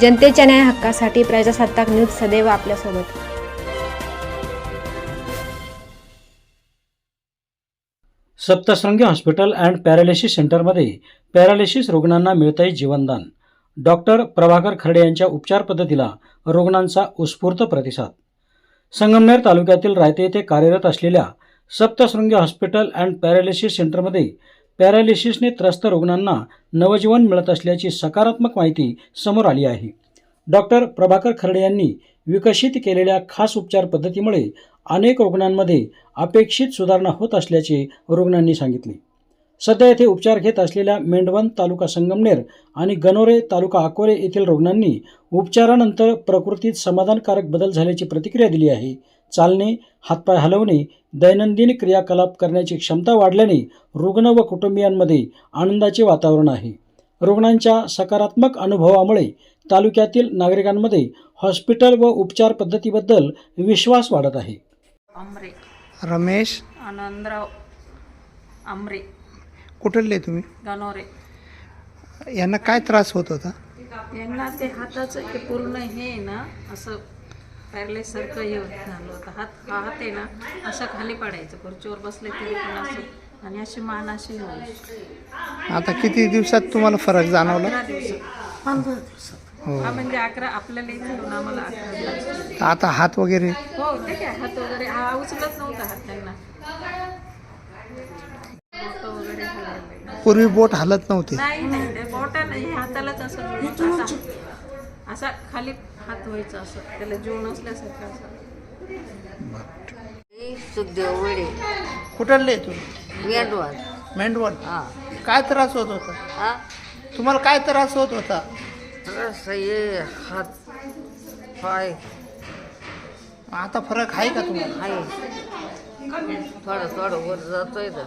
जनतेच्या न्याय हक्कासाठी प्रजासत्ताक न्यूज सदैव आपल्यासोबत. सप्तशृंगी हॉस्पिटल अँड पॅरालिसिस सेंटरमध्ये पॅरालिसिस रुग्णांना मिळतंय जीवनदान. डॉक्टर प्रभाकर खर्डे यांच्या उपचार पद्धतीला रुग्णांचा उत्स्फूर्त प्रतिसाद. संगमनेर तालुक्यातील रायते येथे कार्यरत असलेल्या सप्तशृंगी हॉस्पिटल अँड पॅरालिसिस सेंटरमध्ये पॅरालिसिसने त्रस्त रुग्णांना नवजीवन मिळत असल्याची सकारात्मक माहिती समोर आली आहे. डॉक्टर प्रभाकर खर्डे यांनी विकसित केलेल्या खास उपचार पद्धतीमुळे अनेक रुग्णांमध्ये अपेक्षित सुधारणा होत असल्याचे रुग्णांनी सांगितले. सध्या येथे उपचार घेत असलेल्या मेंढवण तालुका संगमनेर आणि गनोरे तालुका अकोरे येथील रुग्णांनी उपचारानंतर प्रकृतीत समाधानकारक बदल झाल्याची प्रतिक्रिया दिली आहे. चालणे हातपाय हलवणे दैनंदिन क्रियाकलाप करण्याची क्षमता वाढल्याने रुग्ण व कुटुंबियांमध्ये आनंदाचे वातावरण आहे. रुग्णांच्या सकारात्मक अनुभवामुळे तालुक्यातील नागरिकांमध्ये हॉस्पिटल व उपचार पद्धतीबद्दल विश्वास वाढत आहे. रमेश. आनंदराव आमरे कुठले तुम्ही? गणोरे. यांना काय त्रास होत होता? यांना ते हाताचं हे पूर्ण हे ना असं पॅरलेस सारखं हे झालं होतं हात हा हात आहे ना असं खाली पडायचं खुर्चीवर बसले तरी पण असं. आणि अशी मान अशी होईल आता किती दिवसात तुम्हाला फरक जाणवला? अकरा दिवसात. पंधरा दिवसात. हो. हा म्हणजे अकरा आपल्याला इथे येऊन आम्हाला अकरा दिवस आता हात वगैरे? हो ते काय हात वगैरे हा उचलत नव्हता हात त्यांना. बोटं वगैरे हलायला पूर्वी बोट हलत नव्हते. नाही नाही ते बोटा नाही हातालाच असा असा खाली हात व्हायचा असं त्याला जीवन असल्यासारखं असं. सुखदेव वडे. कुठले तुम्ही मेंढवाल मेंढवण. हा. काय त्रास होत होता? हा? तुम्हाला काय त्रास होत होता? रस ये हात पाय. आता फरक आहे का तुम्हाला? आहे. थोडं थोडं वर जातोय तर.